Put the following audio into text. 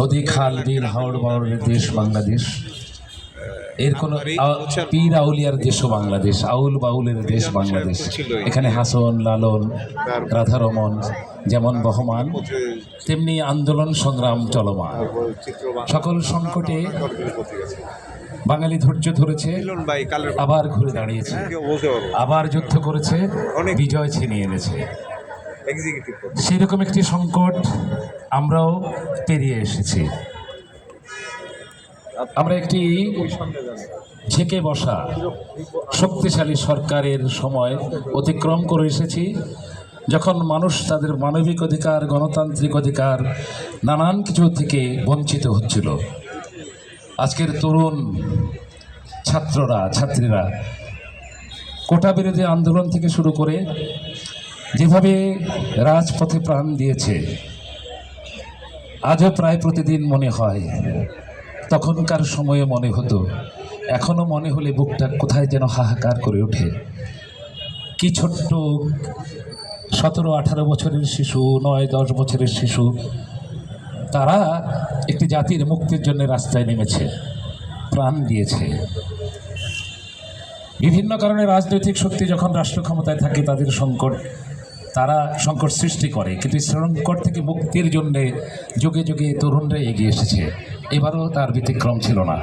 নদী খাল বিল হাওড় বাউড়ের দেশ বাংলাদেশ। এর কোন পীর আউলিয়ার দেশও বাংলাদেশ আউল বাউলের দেশ বাংলাদেশ। এখানে হাসন লালন রাধারমন যেমন বহমান তেমনি আন্দোলন সংগ্রাম চলমান। সকল সংকটে বাঙালি ধৈর্য ধরেছে আবার ঘুরে দাঁড়িয়েছে। পারব। আবার যুদ্ধ করেছে বিজয় ছিনিয়ে এনেছে। সেরকম একটি সংকট আমরাও পেরিয়ে এসেছি। আমরা একটি ঝেঁকে বসা, শক্তিশালী সরকারের সময় অতিক্রম করে এসেছি, যখন মানুষ তাদের মানবিক অধিকার, গণতান্ত্রিক অধিকার নানান কিছু থেকে বঞ্চিত হচ্ছিল। আজকের তরুণ ছাত্ররা, ছাত্রীরা কোটা বিরোধী আন্দোলন থেকে শুরু করে যেভাবে রাজপথে প্রাণ দিয়েছে, আজও প্রায় প্রতিদিন মনে হয়, তখনকার সময়ে মনে হতো, এখনও মনে হলে বুকটা কোথায় যেন হাহাকার করে ওঠে। কি ছোট্ট সতেরো, আঠারো বছরের শিশু, নয়, দশ বছরের শিশু, তারা একটি জাতির মুক্তির জন্য রাস্তায় নেমেছে, প্রাণ দিয়েছে। বিভিন্ন কারণে রাজনৈতিক শক্তি যখন রাষ্ট্র ক্ষমতায় থাকে, তাদের সংকট তারা সংকট সৃষ্টি করে, কিন্তু সংকট থেকে মুক্তির জন্যে যুগে যুগে তরুণরা এগিয়ে এসেছে। এবারও তার ব্যতিক্রম ছিল না।